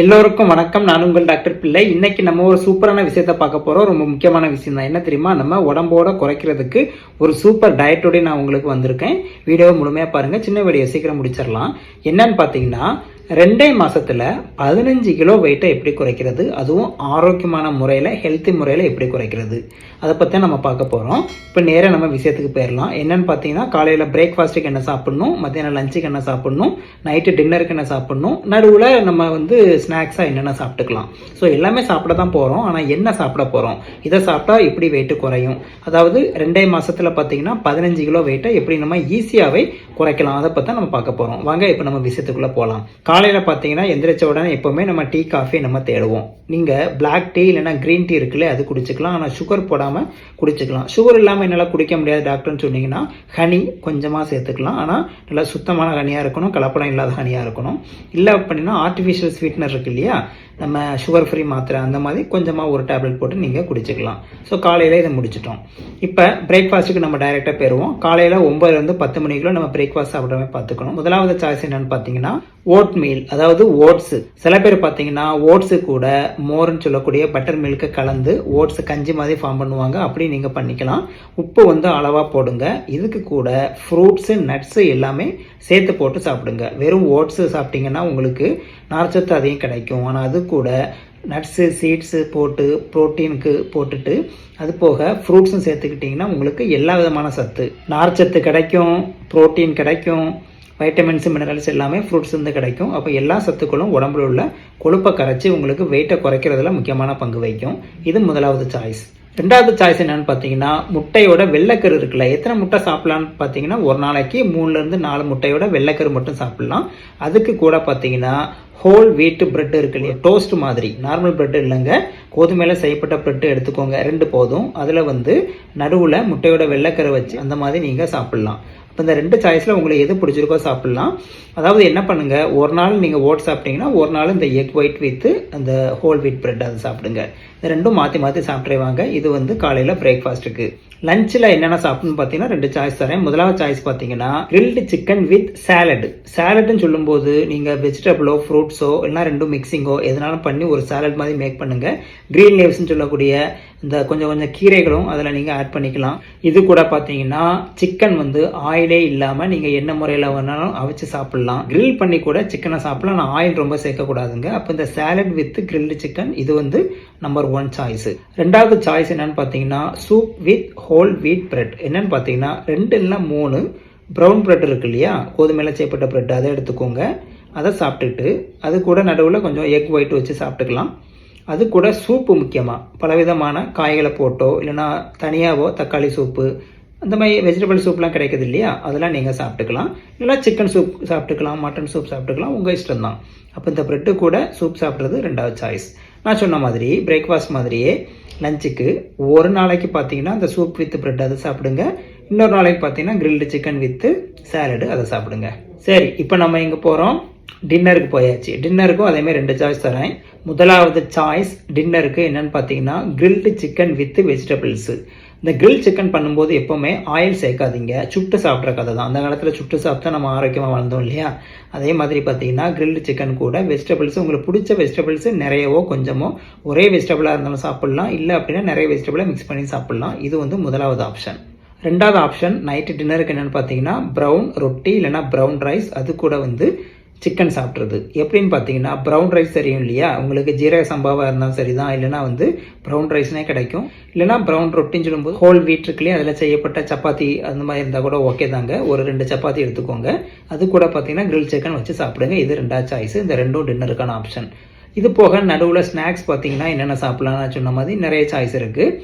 எல்லோருக்கும் வணக்கம். நான் உங்கள் டாக்டர் பிள்ளை. இன்னைக்கு நம்ம ஒரு சூப்பரான விஷயத்த பார்க்க போறோம். ரொம்ப முக்கியமான விஷயம் தான். என்ன தெரியுமா? நம்ம உடம்போட குறைக்கிறதுக்கு ஒரு சூப்பர் டயட்டோடய நான் உங்களுக்கு வந்திருக்கேன். வீடியோ முழுமையாக பாருங்க. சின்ன வீடியோ சீக்கிரம் முடிச்சிடலாம். என்னன்னு பார்த்தீங்கன்னா ரெண்டே மாதத்தில் பதினஞ்சு கிலோ வெயிட்டை எப்படி குறைக்கிறது? அதுவும் ஆரோக்கியமான முறையில் ஹெல்த்தி முறையில் எப்படி குறைக்கிறது? அதை பற்றி நம்ம பார்க்க போகிறோம் இப்போ நேராக நம்ம விஷயத்துக்கு போயிடலாம் என்னென்னு பார்த்தீங்கன்னா காலையில் பிரேக்ஃபாஸ்ட்டுக்கு என்ன சாப்பிட்ணும் மத்தியானம் லஞ்சுக்கு என்ன சாப்பிட்ணும் நைட்டு டின்னருக்கு என்ன சாப்பிட்ணும் நடுவில் நம்ம வந்து ஸ்நாக்ஸாக என்னென்ன சாப்பிட்டுக்கலாம். ஸோ எல்லாமே சாப்பிட தான் போகிறோம் ஆனால் என்ன சாப்பிட போகிறோம் இதை சாப்பிட்டா எப்படி வெயிட்டு குறையும்? அதாவது ரெண்டே மாதத்தில் பார்த்தீங்கன்னா பதினஞ்சு கிலோ வெயிட்டை எப்படி நம்ம ஈஸியாகவே குறைக்கலாம்? அதை பற்றி நம்ம பார்க்க போகிறோம் வாங்க இப்போ நம்ம விஷயத்துக்குள்ளே போகலாம். காலையில் பார்த்தீங்கன்னா எந்திரிச்ச உடனே எப்போவுமே நம்ம டீ காஃபி நம்ம தேடுவோம். நீங்கள் பிளாக் டீ இல்லைன்னா க்ரீன் டீ இருக்குல்ல அது குடிச்சிக்கலாம். ஆனால் சுகர் போடாமல் குடிச்சிக்கலாம். சுகர் இல்லாமல் என்னால் குடிக்க முடியாது டாக்டர்னு சொன்னீங்கன்னா ஹனி கொஞ்சமாக சேர்த்துக்கலாம். ஆனால் நல்லா சுத்தமான ஹனியாக இருக்கணும் கலப்படம் இல்லாத ஹனியாக இருக்கணும். இல்லை அப்படின்னா ஆர்டிஃபிஷியல் ஸ்வீட்னர் இருக்கு இல்லையா நம்ம சுகர் ஃப்ரீ மாத்திரை அந்த மாதிரி கொஞ்சமாக ஒரு டேப்லெட் போட்டு நீங்கள் குடிச்சிக்கலாம். ஸோ காலையில் இதை முடிச்சிட்டோம். இப்போ பிரேக்ஃபாஸ்ட்டுக்கு நம்ம டைரெக்டாக போயிடுவோம் காலையில் ஒம்பதுலேருந்து பத்து மணிக்குள்ளே நம்ம பிரேக்ஃபாஸ்ட் சாப்பிட்ற மாதிரி பார்த்துக்கணும் முதலாவது சாய்ஸ் என்னென்னு பார்த்தீங்கன்னா ஓட் மீல் அதாவது ஓட்ஸு சில பேர் பார்த்தீங்கன்னா ஓட்ஸு கூட மோர்னு சொல்லக்கூடிய பட்டர் மில்க்கு கலந்து ஓட்ஸ் கஞ்சி மாதிரி ஃபார்ம் பண்ணுவாங்க. அப்படி நீங்கள் பண்ணிக்கலாம். உப்பு வந்து அளவாக போடுங்க. இதுக்கு கூட ஃப்ரூட்ஸு நட்ஸு எல்லாமே சேர்த்து போட்டு சாப்பிடுங்க. வெறும் ஓட்ஸு சாப்பிட்டீங்கன்னா உங்களுக்கு நார்ச்சத்து அதையும் கிடைக்கும். ஆனால் அது கூட நட்ஸு சீட்ஸு போட்டு ப்ரோட்டீனுக்கு போட்டுட்டு அது போக ஃப்ரூட்ஸும் சேர்த்துக்கிட்டிங்கன்னா உங்களுக்கு எல்லா விதமான சத்து. நார்ச்சத்து கிடைக்கும் ப்ரோட்டீன் கிடைக்கும் வைட்டமின்ஸ் மினரல்ஸ் எல்லாமே ஃப்ரூட்ஸ் இருந்து கிடைக்கும். அப்போ எல்லா சத்துக்களும் உடம்புல உள்ள கொழுப்பை கரைச்சி உங்களுக்கு வெயிட்டை குறைக்கிறதுல முக்கியமான பங்கு வகிக்கும். இது முதலாவது சாய்ஸ் ரெண்டாவது சாய்ஸ் என்னன்னு பார்த்தீங்கன்னா முட்டையோட வெள்ளைக்கரு இருக்குல்ல. எத்தனை முட்டை சாப்பிடலான்னு பார்த்தீங்கன்னா ஒரு நாளைக்கு மூணுலேருந்து நாலு முட்டையோட வெள்ளைக்கரு மட்டும் சாப்பிடலாம். அதுக்கு கூட பார்த்தீங்கன்னா ஹோல் வீட்டு பிரெட் இருக்கு இல்லையா? டோஸ்ட் மாதிரி. நார்மல் பிரெட் இல்லைங்க. கோதுமையில் செய்யப்பட்ட பிரெட் எடுத்துக்கோங்க. ரெண்டு போதும். அதில் வந்து நடுவில் முட்டையோட வெள்ளைக்கரு வச்சு அந்த மாதிரி நீங்கள் சாப்பிட்லாம். இப்போ இந்த ரெண்டு சாய்ஸில் உங்களுக்கு எது பிடிச்சிருக்கோ சாப்பிட்லாம். அதாவது என்ன பண்ணுங்கள் ஒரு நாள் நீங்கள் ஓட் சாப்பிட்டீங்கன்னா ஒரு நாள் இந்த எக் ஒயிட் வித்து அந்த ஹோல் வீட் பிரெட் அதை சாப்பிடுங்க. இந்த ரெண்டும் மாற்றி மாற்றி சாப்பிட்ருவாங்க இது வந்து காலையில் பிரேக்ஃபாஸ்ட்டுக்கு லஞ்சில் என்னென்ன சாப்பிடணும்னு பார்த்தீங்கன்னா ரெண்டு சாய்ஸ் தரேன். முதலாவது சாய்ஸ் பார்த்தீங்கன்னா கிரில்டு சிக்கன் வித் சாலட் சேலட்னு சொல்லும்போது நீங்கள் வெஜிடபிளோ ஃப்ரூட்ஸோ இல்லைனா ரெண்டும் மிக்சிங்கோ எதனாலும் பண்ணி ஒரு சாலட் மாதிரி மேக் பண்ணுங்கள் க்ரீன் லீவ்ஸ்னு சொல்லக்கூடிய இந்த கொஞ்சம் கொஞ்சம் கீரைகளும் அதில் நீங்கள் ஆட் பண்ணிக்கலாம். இது கூட பார்த்தீங்கன்னா சிக்கன் வந்து ஆயிலே இல்லாமல் நீங்கள் என்ன முறையில் வேணாலும் அவிச்சு சாப்பிட்லாம். கிரில் பண்ணி கூட சிக்கனை சாப்பிடலாம். ஆனால் ஆயில் ரொம்ப சேர்க்கக்கூடாதுங்க. அப்போ இந்த சேலட் வித் கிரில்டு சிக்கன் இது வந்து நம்பர் ஒன் சாய்ஸ் ரெண்டாவது சாய்ஸ் என்னன்னு பார்த்தீங்கன்னா soup with whole wheat bread என்னன்னு பார்த்தீங்கன்னா ரெண்டு இல்லை மூணு ப்ரௌன் ப்ரெட் இருக்கு இல்லையா? கோதுமையில் செய்யப்பட்ட ப்ரெட் அதை எடுத்துக்கோங்க. அதை சாப்பிட்டுட்டு அது கூட நடுவில் கொஞ்சம் எக் ஒயிட் வச்சு சாப்பிட்டுக்கலாம். அது கூட சூப்பு முக்கியமாக பலவிதமான காய்களை போட்டோ இல்லைன்னா தனியாகவோ தக்காளி சூப்பு அந்த மாதிரி வெஜிடபிள் சூப்லாம் கிடைக்குது இல்லையா? அதெல்லாம் நீங்கள் சாப்பிட்டுக்கலாம். இல்லைனா சிக்கன் சூப் சாப்பிட்டுக்கலாம் மட்டன் சூப் சாப்பிட்டுக்கலாம். உங்கள் இஷ்டம் தான் அப்போ இந்த ப்ரெட்டு கூட சூப் சாப்பிட்றது ரெண்டாவது சாய்ஸ் நான் சொன்ன மாதிரி பிரேக்ஃபாஸ்ட் மாதிரியே லஞ்சுக்கு ஒரு நாளைக்கு பார்த்தீங்கன்னா அந்த சூப் வித் பிரெட் அதை சாப்பிடுங்க. இன்னொரு நாளைக்கு பார்த்தீங்கன்னா கிரில்டு சிக்கன் வித்து சாலடு அதை சாப்பிடுங்க. சரி இப்போ நம்ம எங்கே போகிறோம் டின்னருக்கு போயாச்சு. டின்னருக்கும் அதேமாதிரி ரெண்டு சாய்ஸ் தரேன். முதலாவது சாய்ஸ் டின்னருக்கு என்னென்னு பார்த்தீங்கன்னா கிரில்டு சிக்கன் வித் வெஜிடபிள்ஸு இந்த கிரில் சிக்கன் பண்ணும்போது எப்போவுமே ஆயில் சேர்க்காதீங்க. சுட்டு சாப்பிட்ற கதை தான். அந்த காலத்தில் சுட்டு சாப்பிட்டா நம்ம ஆரோக்கியமாக வாழ்ந்தோம் இல்லையா? அதே மாதிரி பார்த்தீங்கன்னா கிரில்டு சிக்கன் கூட வெஜிடபிள்ஸ் உங்களுக்கு பிடிச்ச வெஜிடபிள்ஸ் நிறையவோ கொஞ்சமோ ஒரே வெஜிடபிளாக இருந்தாலும் சாப்பிட்லாம். இல்லை அப்படின்னா நிறைய வெஜிடபிளை மிக்ஸ் பண்ணி சாப்பிட்லாம். இது வந்து முதலாவது ஆப்ஷன் ரெண்டாவது ஆப்ஷன் நைட்டு டின்னருக்கு என்னென்னு பார்த்தீங்கன்னா ப்ரௌன் ரொட்டி இல்லைன்னா ப்ரௌன் ரைஸ் அது கூட வந்து சிக்கன் சாப்பிட்றது. எப்படின்னு பார்த்தீங்கன்னா ப்ரௌன் ரைஸ் தெரியும் இல்லையா? உங்களுக்கு ஜீரக சம்பாவாக இருந்தாலும் சரி தான் இல்லைனா வந்து ப்ரௌன் ரைஸ்னே கிடைக்கும். இல்லைனா ப்ரௌன் ரொட்டின்னு சொல்லும்போது ஹோல் வீட் இருக்குல்லையே அதில் செய்யப்பட்ட சப்பாத்தி அந்த மாதிரி இருந்தால் கூட ஓகே தாங்க. ஒரு ரெண்டு சப்பாத்தி எடுத்துக்கோங்க. அது கூட பார்த்தீங்கன்னா கிரில் சிக்கன் வச்சு சாப்பிடுங்க. இது ரெண்டாவது சாய்ஸ் இந்த ரெண்டும் டின்னருக்கான ஆப்ஷன் இது போக நடுவில் ஸ்நாக்ஸ் பார்த்தீங்கன்னா என்னென்ன சாப்பிட்லாம்னு சொன்ன மாதிரி நிறைய சாய்ஸ் இருக்குது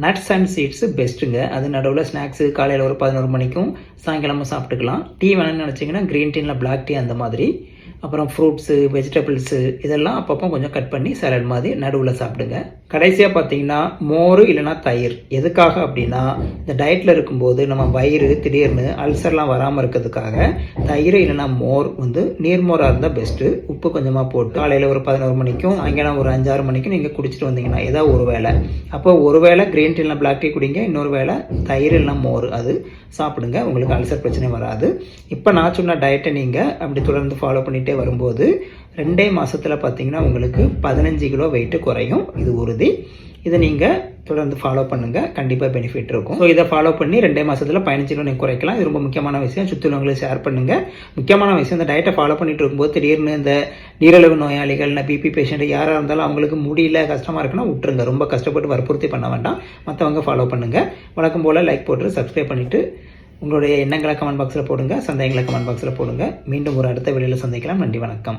நட்ஸ் அண்ட் சீட்ஸு பெஸ்ட்டுங்க அது நடுவில் ஸ்நாக்ஸு காலையில் ஒரு பதினோரு மணிக்கும் சாயங்காலமும் சாப்பிட்டுக்கலாம். டீ வேணும்னு நினச்சிங்கன்னா க்ரீன் டீனில் பிளாக் டீ அந்த மாதிரி. அப்புறம் ஃப்ரூட்ஸு வெஜிடபிள்ஸு இதெல்லாம் அப்பப்போ கொஞ்சம் கட் பண்ணி சாலட் மாதிரி நடுவில் சாப்பிடுங்க. கடைசியாக பார்த்தீங்கன்னா மோர் இல்லைனா தயிர். எதுக்காக அப்படின்னா இந்த டயட்டில் இருக்கும்போது நம்ம வயிறு திடீர்னு அல்சர்லாம் வராமல் இருக்கிறதுக்காக தயிர் இல்லைனா மோர் வந்து நீர்மோராக இருந்தால் பெஸ்ட்டு உப்பு கொஞ்சமாக போட்டு காலையில் ஒரு பதினோரு மணிக்கும் அங்கேனா ஒரு அஞ்சாறு மணிக்கும் நீங்கள் குடிச்சிட்டு வந்தீங்கன்னா ஏதாவது ஒரு வேளை. அப்போ ஒரு வேளை க்ரீன் டீ பிளாக் டீ குடிங்க இன்னொரு வேளை தயிர் இல்லைனா மோர். அது சாப்பிடுங்க உங்களுக்கு அல்சர் பிரச்சனை வராது. இப்போ நான் சொன்ன டயட்டை நீங்கள் அப்படி தொடர்ந்து ஃபாலோ பண்ணிகிட்டே பண்ணிகிட்டே வரும்போது ரெண்டே மாதத்தில் பார்த்தீங்கன்னா உங்களுக்கு பதினஞ்சு கிலோ வெயிட் குறையும். இது உறுதி. இதை நீங்கள் தொடர்ந்து ஃபாலோ பண்ணுங்கள் கண்டிப்பாக பெனிஃபிட் இருக்கும். ஸோ இதை ஃபாலோ பண்ணி ரெண்டே மாதத்தில் பதினஞ்சு கிலோ நீங்கள் குறைக்கலாம். இது ரொம்ப முக்கியமான விஷயம். சுற்றியுள்ளவங்களுக்கு ஷேர் பண்ணுங்கள் முக்கியமான விஷயம் இந்த டயட்டை ஃபாலோ பண்ணிட்டு இருக்கும்போது திடீர்னு இந்த நீரிழிவு நோயாளிகள் இல்லை பிபி பேஷண்ட் யாராக இருந்தாலும் அவங்களுக்கு முடியல கஷ்டமாக இருக்குன்னா விட்டுருங்க. ரொம்ப கஷ்டப்பட்டு வற்புறுத்தி பண்ண வேண்டாம். மற்றவங்க ஃபாலோ பண்ணுங்கள் வழக்கம் போல் லைக் போட்டு சப்ஸ்கிரைப் பண்ணிவிட்டு உங்களுடைய எண்ணங்களை கமெண்ட் பாக்ஸில் போடுங்க சந்தேகங்களை கமெண்ட் பாக்ஸில் போடுங்க. மீண்டும் ஒரு அடுத்த வீடியோவில் சந்திக்கலாம். நன்றி வணக்கம்.